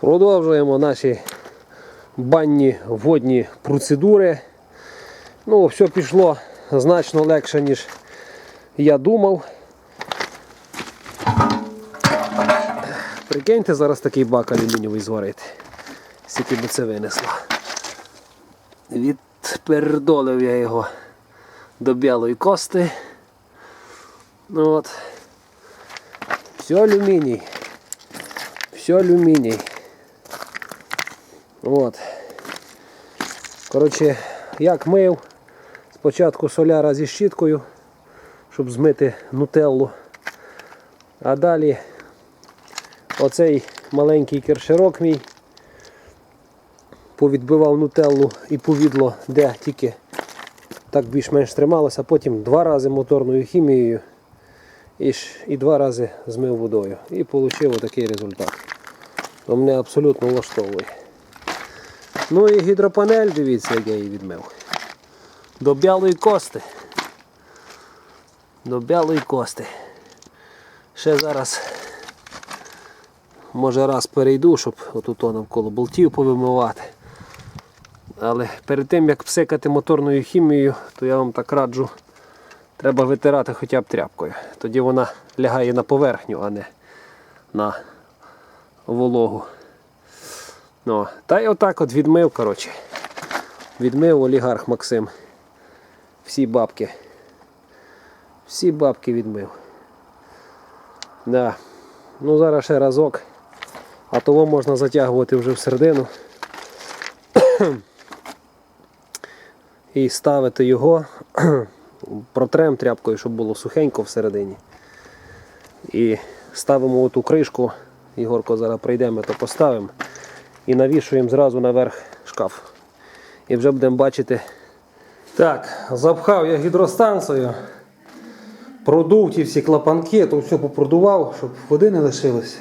Продовжуємо наші банні водні процедури. Ну, все пішло значно легше, ніж я думав. Прикиньте, зараз такий бак алюмінієвий зварити. Скільки би це винесло. Відпердолив я його до білої кости. Ну от. Все алюміній. Все алюміній. От. Коротше, як мив, спочатку соляра зі щіткою, щоб змити нутеллу. А далі оцей маленький кершерок мій повідбивав нутеллу і повідло, де тільки так більш-менш трималося, потім два рази моторною хімією і, і два рази змив водою. І отримав такий результат. То мене абсолютно влаштовує. Ну і гідропанель, дивіться, як я її відмив. До білої кости. До білої кости. Ще зараз, може раз перейду, щоб отут навколо болтів повимивати. Але перед тим як псикати моторною хімією, то я вам так раджу, треба витирати хоча б тряпкою. Тоді вона лягає на поверхню, а не на вологу. Ну, та й отак от відмив, коротше. Відмив олігарх Максим. Всі бабки. Всі бабки відмив. Да. Ну зараз ще разок. А того можна затягувати вже всередину. І ставити його, протрем тряпкою, щоб було сухенько всередині. І ставимо оту кришку. Ігорко зараз прийдемо, то поставимо. І навішуємо зразу наверх шкаф. І вже будемо бачити. Так, запхав я гідростанцію. Продув ті всі клапанки, то все попродував, щоб води не лишилось.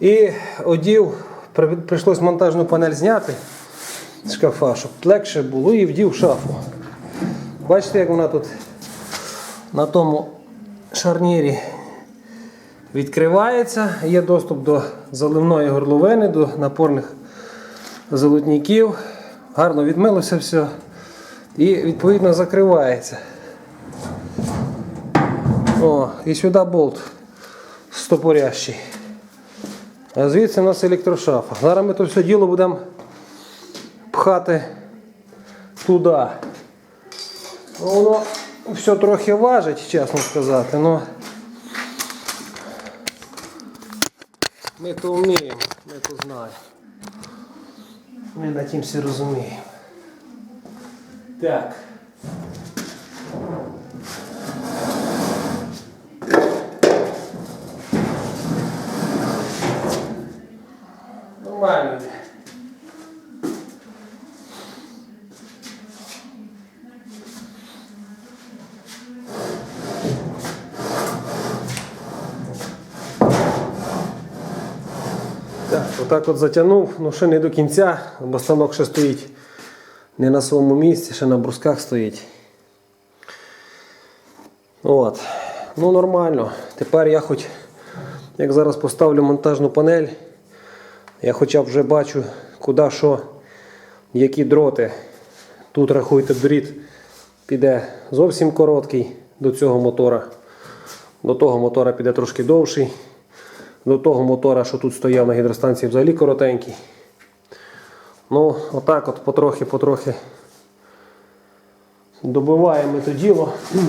І одів, при- прийшлось монтажну панель зняти з шкафа, щоб легше було, і вдів шафу. Бачите, як вона тут на тому шарнірі відкривається, є доступ до заливної горловини, до напорних золотників. Гарно відмилося все. І відповідно закривається. О, і сюди болт стопорящий. А звідси у нас електрошафа. Зараз ми то все діло будемо пхати туди. Воно все трохи важить, чесно сказати, але ми то вміємо, ми то знаємо. Ми на тім все розуміємо. Так. Нормально. Отак от затягнув, ну ще не до кінця, бо станок ще стоїть не на своєму місці, ще на брусках стоїть. От. Ну нормально. Тепер я хоч, як зараз поставлю монтажну панель, я хоча б вже бачу, куди що, які дроти. Тут рахуйте дріт піде зовсім короткий до цього мотора. До того мотора піде трошки довший. До того мотора, що тут стояв на гідростанції, взагалі коротенький. Ну, отак от потрохи-потрохи добиваємо ми діло.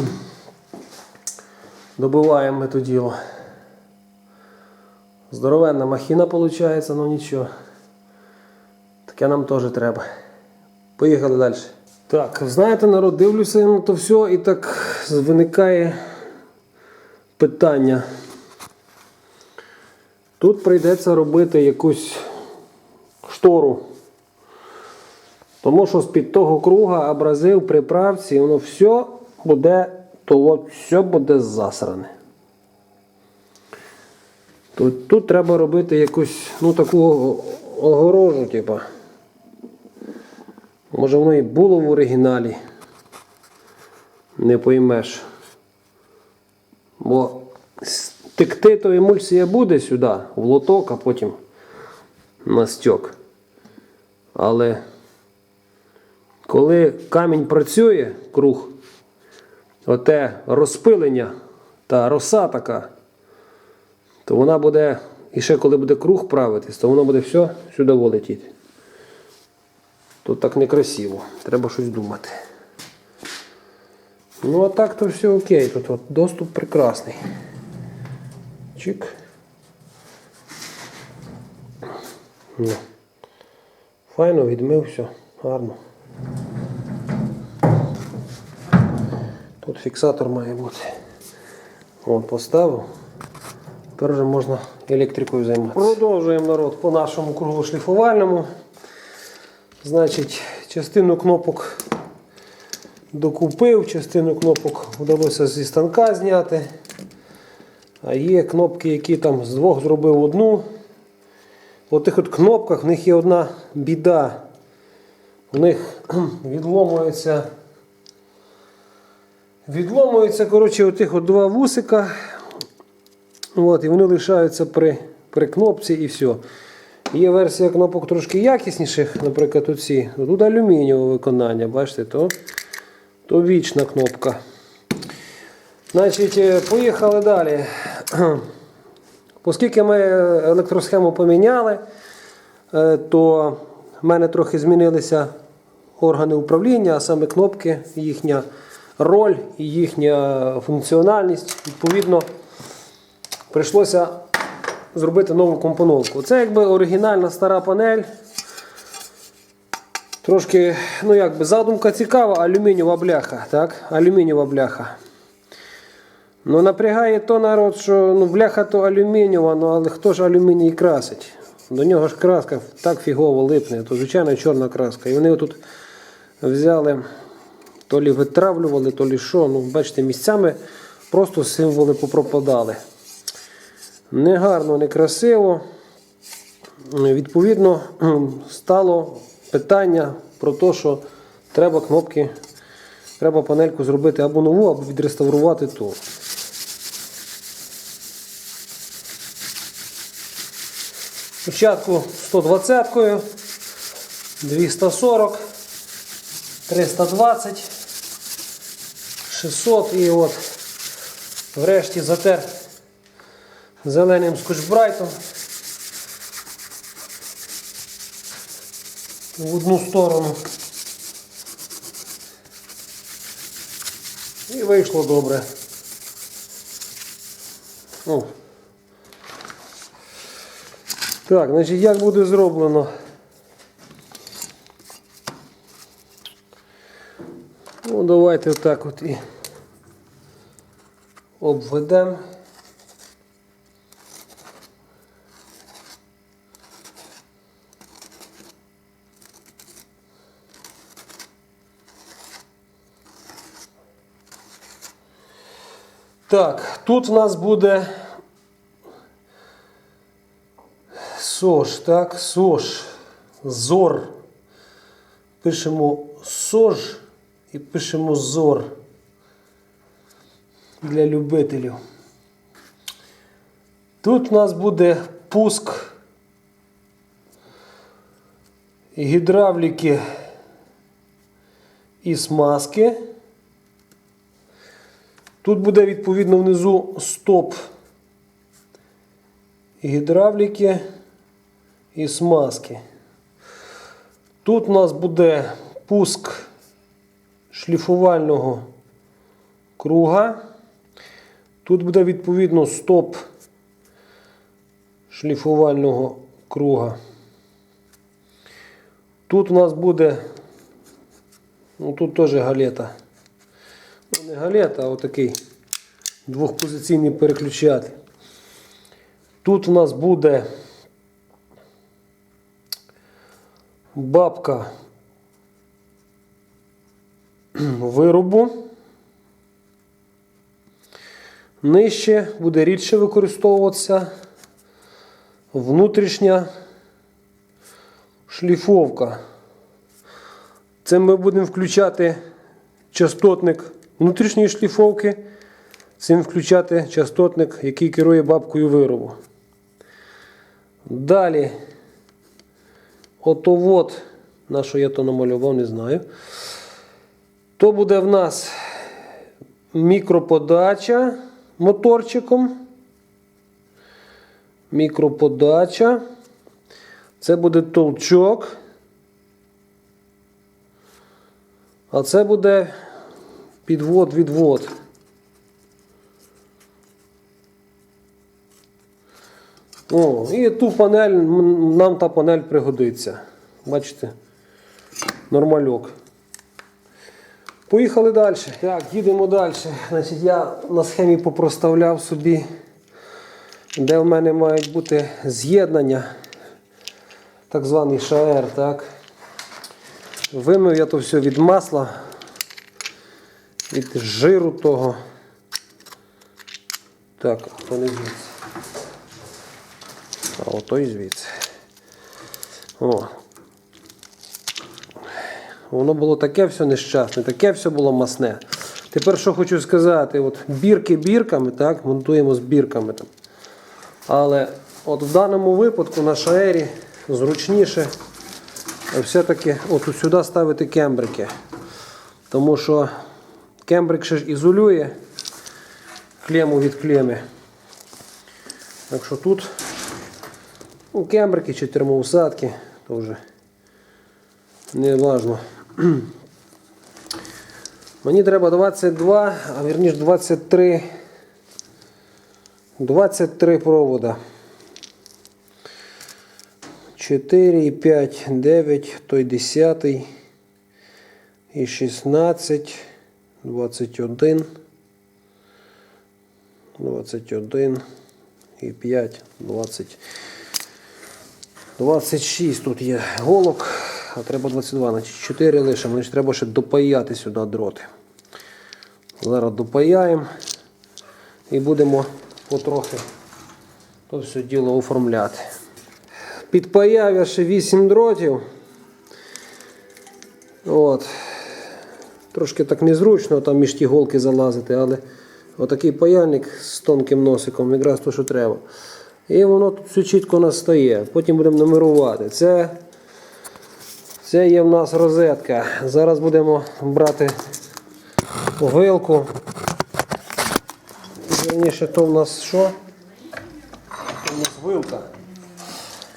Добиваємо ми діло. Здоровенна махіна виходить, ну нічого. Таке нам теж треба. Поїхали далі. Так, знаєте, народ, дивлюся на то все і так виникає питання. Тут прийдеться робити якусь штору. Тому що з-під того круга абразив приправці, воно все буде, то все буде засране. Тут, тут треба робити якусь ну, таку огорожу, типа. Може воно і було в оригіналі. Не поймеш. Бо текти то емульсія буде сюди, в лоток, а потім на стьок. Але коли камінь працює круг, оте розпилення та роса така, то вона буде, і ще коли буде круг правитись, то воно буде все сюди летіти. Тут так некрасиво. Треба щось думати. Ну а так то все окей. Тут от доступ прекрасний. Чик. Ну. Файно відмив все, гарно. Тут фіксатор має бути. От поставив. Тепер вже можна електрикою займатися. Продовжуємо народ по нашому кругу шліфувальному. Значить, частину кнопок докупив, частину кнопок вдалося зі станка зняти. А є кнопки, які там з двох зробив одну. У тих от кнопках в них є одна біда. У них відломується. Відломуються, коротше, отих от два вусика. От, і вони лишаються при, при кнопці і все. Є версія кнопок трошки якісніших, наприклад, оці. Тут алюмінієве виконання, бачите, то, то вічна кнопка. Значить, е, поїхали далі. Оскільки ми електросхему поміняли, е, то в мене трохи змінилися органи управління, а саме кнопки, їхня роль і їхня функціональність. Відповідно, прийшлося зробити нову компоновку. Це якби оригінальна стара панель. Трошки, ну якби задумка цікава, алюмінієва бляха. так? Алюмінієва бляха. Ну, напрягає то народ, що ну, бляха то алюмінієва, але хто ж алюміній красить? До нього ж краска так фігово липне, то звичайно чорна краска. І вони тут взяли, то лі витравлювали, то лі що. Ну, бачите, місцями просто символи попропадали. Негарно, некрасиво. Відповідно, стало питання про те, що треба кнопки, треба панельку зробити або нову, або відреставрувати ту. Спочатку 120-кою, 240, 320, 600 і от врешті затер зеленим скотчбрайтом в одну сторону. І вийшло добре. О. Так, значить, як буде зроблено? Ну, давайте отак от і обведемо. Так, тут в нас буде СОЖ, так, СОЖ, ЗОР. Пишемо СОЖ і пишемо ЗОР для любителів. Тут у нас буде пуск гідравліки і смазки. Тут буде відповідно внизу стоп гідравліки і смазки. Тут у нас буде пуск шліфувального круга. Тут буде відповідно стоп шліфувального круга. Тут у нас буде, ну тут теж галета. Ну, не галета, а отакий двохпозиційний переключатель. Тут у нас буде бабка виробу. Нижче буде рідше використовуватися внутрішня шліфовка. Це ми будемо включати частотник внутрішньої шліфовки, цим включати частотник, який керує бабкою виробу. Далі ото от, на що я то намалював, не знаю. То буде в нас мікроподача моторчиком. Мікроподача. Це буде толчок. А це буде підвод-відвод. О, і ту панель, нам та панель пригодиться. Бачите? Нормальок. Поїхали далі. Так, їдемо далі. Значить, я на схемі попроставляв собі, де в мене мають бути з'єднання, так званий шаер. Так. Вимив я то все від масла, від жиру того. Так, а то не звідси. Ото і звідси. О. Воно було таке все нещасне, таке все було масне. Тепер що хочу сказати, от бірки бірками, так, монтуємо з бірками там. Але от в даному випадку на шаері зручніше все-таки от сюди ставити кембрики. Тому що кембрик ще ж ізолює клему від клеми. Так що тут ну, кембрики чи термоусадки, то вже не важно. Мені треба 22, а вірніше 23. 23 провода. 4, і 5, 9, той 10, і 16, 21, 21 і 5, 20. 26 тут є голок, а треба 22, значить 4 лише. Мені ж треба ще допаяти сюди дроти. Зараз допаяємо і будемо потрохи то все діло оформляти. Підпаяв я ще 8 дротів. От. Трошки так незручно там між ті голки залазити, але отакий паяльник з тонким носиком, якраз то, що треба. І воно тут все чітко настає. Потім будемо нумерувати. Це, це є в нас розетка. Зараз будемо брати вилку. Вірніше, то в нас що? То в нас вилка.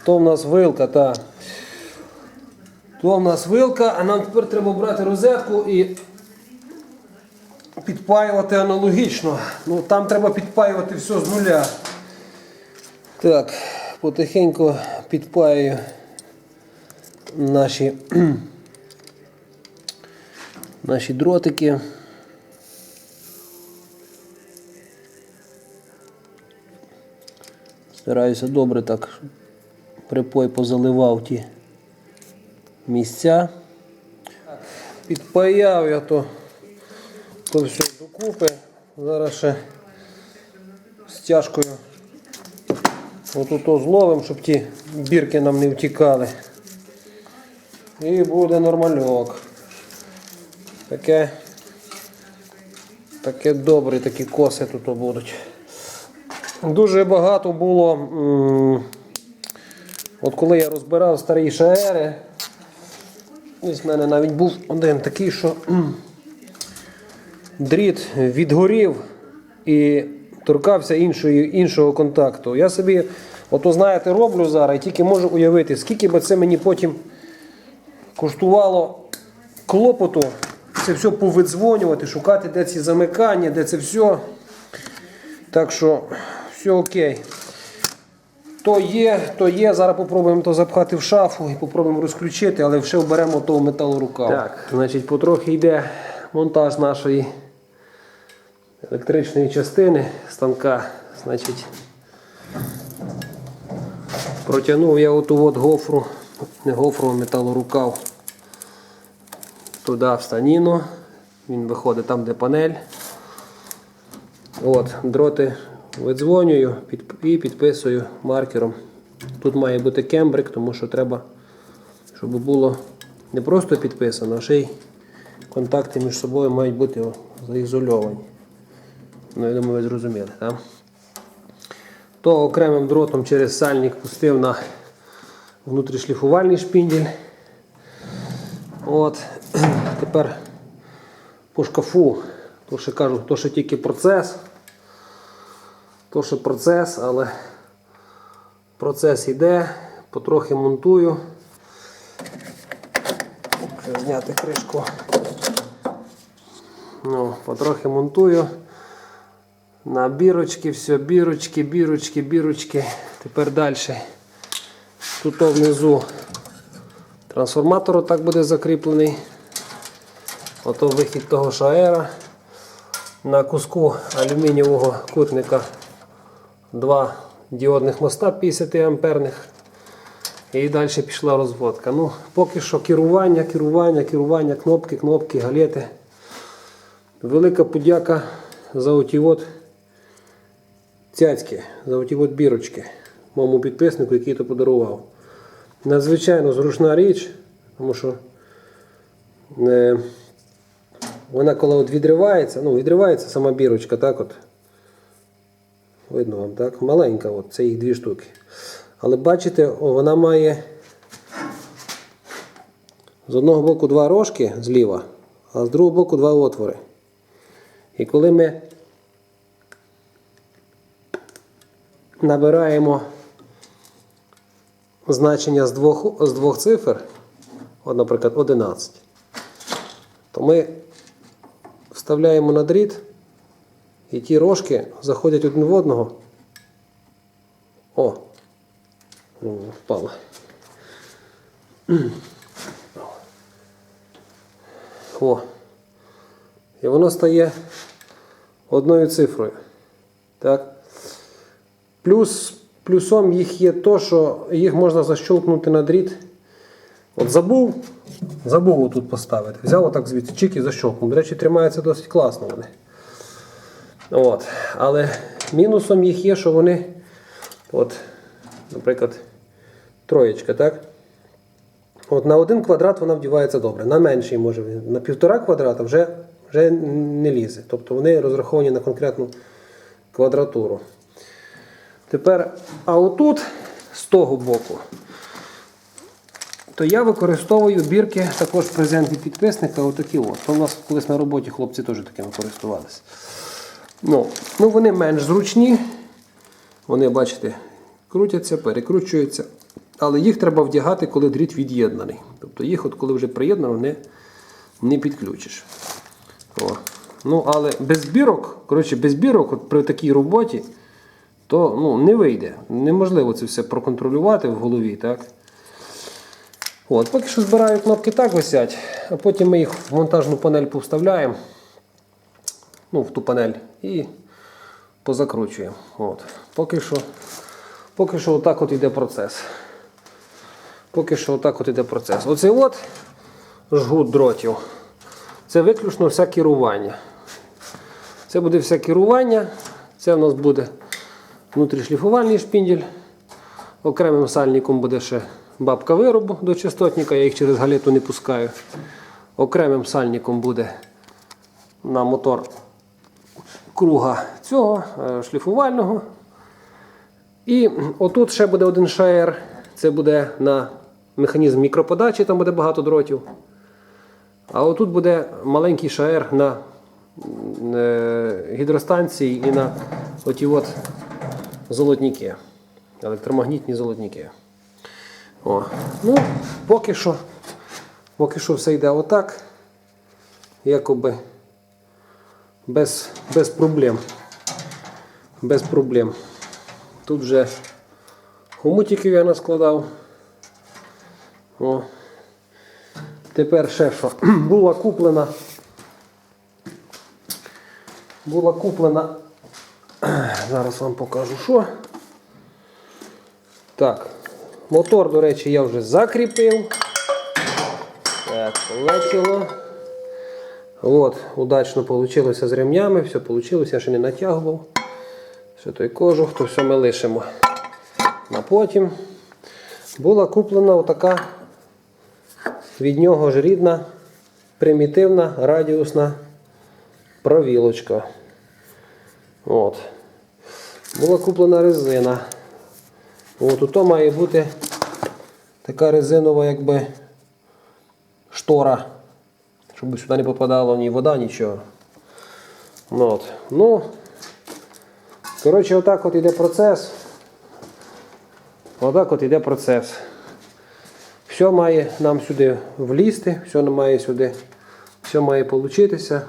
То в нас вилка, так. То в нас вилка, а нам тепер треба брати розетку і підпаювати аналогічно. Ну, там треба підпаювати все з нуля. Так, потихеньку підпаюю наші, наші дротики. Стараюся добре так, припой позаливав ті місця. Підпаяв я то, то все докупи. Зараз ще стяжкою отут зловим, щоб ті бірки нам не втікали. І буде нормальок. Таке, таке добре, такі коси тут будуть. Дуже багато було. От коли я розбирав старі шаери, ось в мене навіть був один такий, що дріт відгорів і торкався іншої, іншого контакту. Я собі, ото знаєте, роблю зараз і тільки можу уявити, скільки би це мені потім коштувало клопоту це все повидзвонювати, шукати, де ці замикання, де це все. Так що все окей. То є, то є. Зараз попробуємо то запхати в шафу і попробуємо розключити, але ще вберемо того металорукав. Так, значить, потрохи йде монтаж нашої електричної частини станка. Значить, протягнув я оту от гофру, не гофру, а металорукав туди в станіну. Він виходить там, де панель. От, дроти видзвонюю і підписую маркером. Тут має бути кембрик, тому що треба, щоб було не просто підписано, а ще й контакти між собою мають бути заізольовані. Ну, я думаю, ви зрозуміли, так? То окремим дротом через сальник пустив на внутрішліфувальний шпіндель. От. Тепер по шкафу. То ще кажу, то ще тільки процес. То ще процес, але процес йде, потрохи монтую. Зняти кришку. Ну, потрохи монтую. На бірочки, все, бірочки, бірочки, бірочки. Тепер далі. Тут внизу трансформатор так буде закріплений. Ото вихід того шаера. На куску алюмінієвого кутника два діодних моста 50 амперних. І далі пішла розводка. Ну, поки що керування, керування, керування, кнопки, кнопки, галети. Велика подяка за оті от цяцьки, за оті от бірочки. Моєму підписнику, який то подарував. Надзвичайно зручна річ, тому що е, вона коли от відривається, ну відривається сама бірочка, так от. Видно вам, так? Маленька, от, це їх дві штуки. Але бачите, вона має з одного боку два рожки зліва, а з другого боку два отвори. І коли ми набираємо значення з двох, з двох цифр, от, наприклад, 11, то ми вставляємо на дріт, і ті рожки заходять один в одного. О! Ну, впало. О. І воно стає одною цифрою. Так? Плюс, плюсом їх є то, що їх можна защолкнути на дріт. От забув, забув отут поставити. Взяв отак звідси чик і защолкнув. До речі, тримаються досить класно вони. От. Але мінусом їх є, що вони, от, наприклад, троєчка, так? От на один квадрат вона вдівається добре, на менший може, на півтора квадрата вже, вже не лізе. Тобто вони розраховані на конкретну квадратуру. Тепер, а отут, з того боку, то я використовую бірки також презент від підписника, отакі от. У нас колись на роботі хлопці теж такими користувалися. Ну, ну вони менш зручні. Вони, бачите, крутяться, перекручуються. Але їх треба вдягати, коли дріт від'єднаний. Тобто їх, от коли вже приєднано, не, не підключиш. О. Ну, але без бірок, коротше, без бірок от при такій роботі, то ну, не вийде. Неможливо це все проконтролювати в голові. так? От, Поки що збираю кнопки так висять, а потім ми їх в монтажну панель повставляємо. Ну, в ту панель і позакручуємо. От. Поки що, поки що отак от іде процес. Поки що отак от іде процес. Оцей от жгут дротів. Це виключно все керування. Це буде все керування. Це в нас буде внутрішліфувальний шпіндель. Окремим сальником буде ще бабка виробу до частотника, я їх через галету не пускаю. Окремим сальником буде на мотор круга цього е, шліфувального. І отут ще буде один шаєр. Це буде на механізм мікроподачі, там буде багато дротів. А отут буде маленький шаєр на е, гідростанції і на оті от золотніки. Електромагнітні золотніки. О. Ну, поки що, поки що все йде отак. Якоби без, без проблем. Без проблем. Тут вже хомутиків я наскладав. О. Тепер ще що. Була куплена. Була куплена. Зараз вам покажу що. Так. Мотор, до речі, я вже закріпив. Так, полетіло. От, удачно вийшло з ремнями, все вийшло, я ще не натягував. Ще той кожух, то все ми лишимо на потім. Була куплена отака від нього ж рідна, примітивна радіусна провілочка. От. Була куплена резина. От тут має бути така резинова якби штора, щоб сюди не попадало ні вода, нічого. Ну, от. ну коротше, отак от іде процес. Отак от іде процес. Все має нам сюди влізти, все має сюди, все має получитися.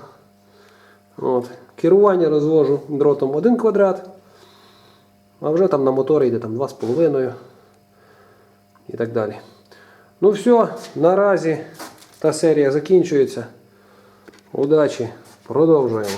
От. Керування розвожу дротом 1 квадрат, а вже там на мотори йде там 2,5 і так далі. Ну все, наразі та серія закінчується. Удачі, продовжуємо.